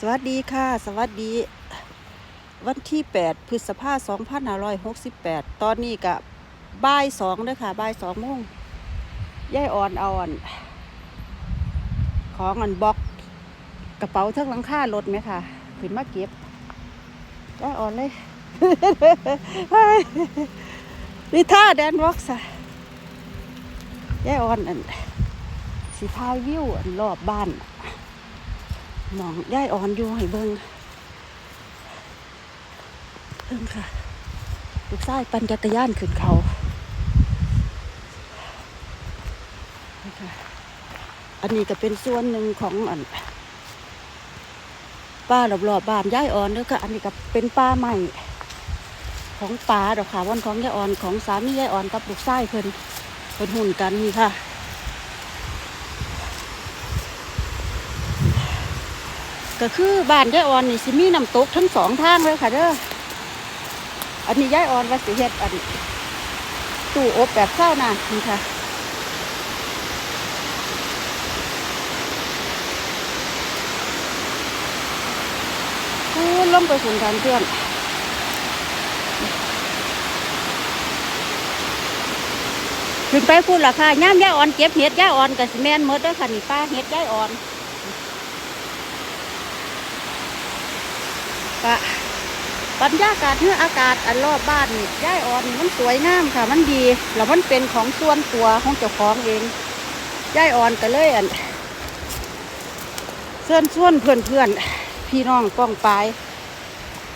สวัสดีค่ะ สวัสดี วันที่ 8 พฤษภาคม2568 ตอนนี้กับบ่ายสองเด้อค่ะบ่ายสองโมงย่ายอ่อนเอาอ่อน ของอันบล็อกกระเป๋าทั้งหลังคารถไหมค่ะ ขึ้นมาเก็บย่ายอ่อนเลยนี่ท่าแดนบ็อกซ์ย่ายอ่อนอันสีทาวิวอันรอบบ้าน มองย่ายอ่อนอยู่ให้เบิงเบิ่งค่ะลูกชายปั่นจักรยานขึ้นเขานี่ค่ะอันนี้ก็เป็นส่วนหนึ่งของอันป้ารอบๆบบ้านย่ายอ่อนแล้วก็อันนี้ก็เป็นป้าใหม่ ของป้าดอกค่ะวันของย่ายอ่อนของสามีย่ายอ่อนกับลูกชายเพิ่นเพิ่นหุ่นกันนี่ค่ะ ก็คือบ้านยายอ่อนนี่สิมีน้ำตกทั้งสองทางเลยค่ะเด้ออันนี้ยายอ่อนว่าสิเฮ็ดอันตู้อบแบบเศร้านะนี่ค่ะคูณลงไปฝุ่นกันเพื่อนขึ้นไปพูดราคาย่ามยายอ่อนเก็บเห็ดยายอ่อนกับสิแมนหมดเด้อค่ะนี่ป้าเห็ดยายอ่อน กะบรรยากาศเนื้ออากาศอันรอบบ้านย่ายอ่อนมันสวยงามค่ะ มันดีแล้วมันเป็นของส่วนตัวของเจ้าของเองย่ายอ่อนก็เลยอันเสื่อนส่วนเพื่อนเพื่อนพี่น้องป้องปาย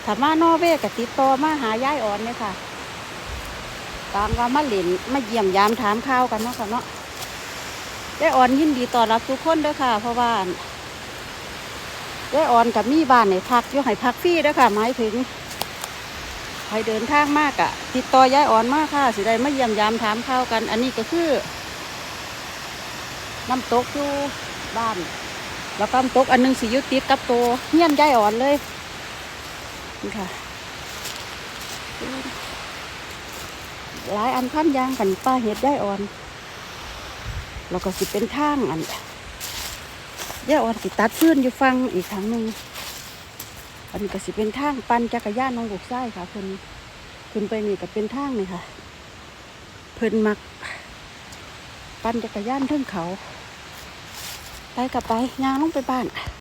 ถามานอเวก็ติดต่อมาหาย่ายอ่อนเลยค่ะตามว่ามาเล่นมาเยี่ยมยามถามข่าวกันเนาะค่ะเนาะย่ายอ่อนยินดีต้อนรับทุกคนด้อค่ะ เพราะว่า ยายอ่อนกับมีบ้านให้พักอยู่ให้พักฟรีด้อค่ะหมายถึงใครเดินทางมากอะติดต่อยายอ่อนมากค่ะสิได้มาเยี่ยมยามถามข่าวกัน อันนี้ก็คือน้ำตกอยู่บ้าน แล้วก็น้ำตกอันหนึงสิยุติดกับโตวเฮี้ยนยายอ่อนเลยนี่ค่ะหลายอันพันยางกันป้าเห็ดยายอ่อน แล้วก็สิเป็นทางอัน ย่าอ่อนสิตัดพื้นอยู่ฟังอีกครั้งหนึ่งอันนี้ก็สิเป็นทางปั่นจักรยานน้องลูกไส้ค่ะเพิ่นขึ้นไปนี่ก็เป็นทางนี่ค่ะ เพิ่นมัก ปั่นจักรยานเทิงเขา ไปกับไปยางลงไปบ้าน